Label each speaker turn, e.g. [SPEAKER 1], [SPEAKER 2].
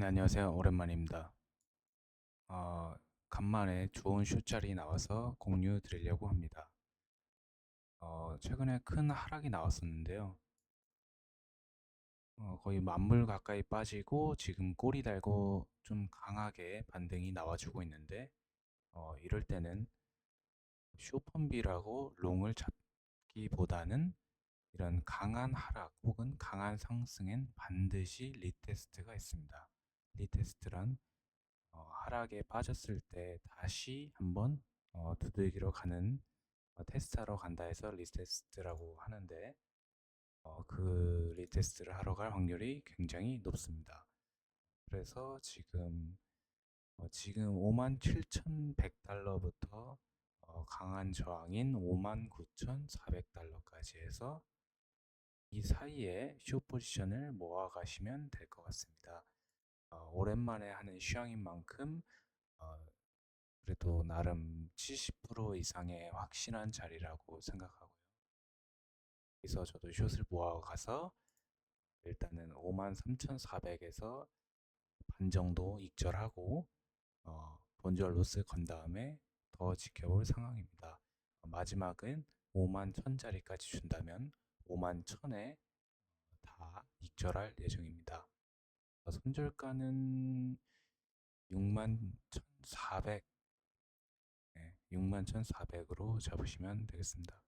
[SPEAKER 1] 네, 안녕하세요. 오랜만입니다. 어, 간만에 좋은 숏자리 나와서 공유 드리려고 합니다. 어, 최근에 큰 하락이 나왔었는데요. 어, 거의 만불 가까이 빠지고 지금 꼬리 달고 좀 강하게 반등이 나와주고 있는데 어, 이럴 때는 쇼펀비라고 롱을 잡기보다는 이런 강한 하락 혹은 강한 상승엔 반드시 리테스트가 있습니다. 리테스트란 어, 하락에 빠졌을 때 다시 한번 어, 두들기러 가는 어, 테스트하러 간다 해서 리테스트라고 하는데 어, 그 리테스트를 하러 갈 확률이 굉장히 높습니다. 그래서 지금 어, 지금 57,100달러부터 어, 강한 저항인 59,400달러까지 해서 이 사이에 숏 포지션을 모아 가시면 될 것 같습니다. 어, 오랜만에 하는 시황인 만큼 어, 그래도 나름 70% 이상의 확실한 자리라고 생각하고요. 그래서 저도 숏을 모아 가서 일단은 53,400에서 반 정도 익절하고 어, 본절 로스 건 다음에 더 지켜볼 상황입니다. 어, 마지막은 5만 1000짜리까지 준다면 5만 1000에 다 익절할 예정입니다. 어, 손절가는 6만 1400 네, 6만 1400으로 잡으시면 되겠습니다.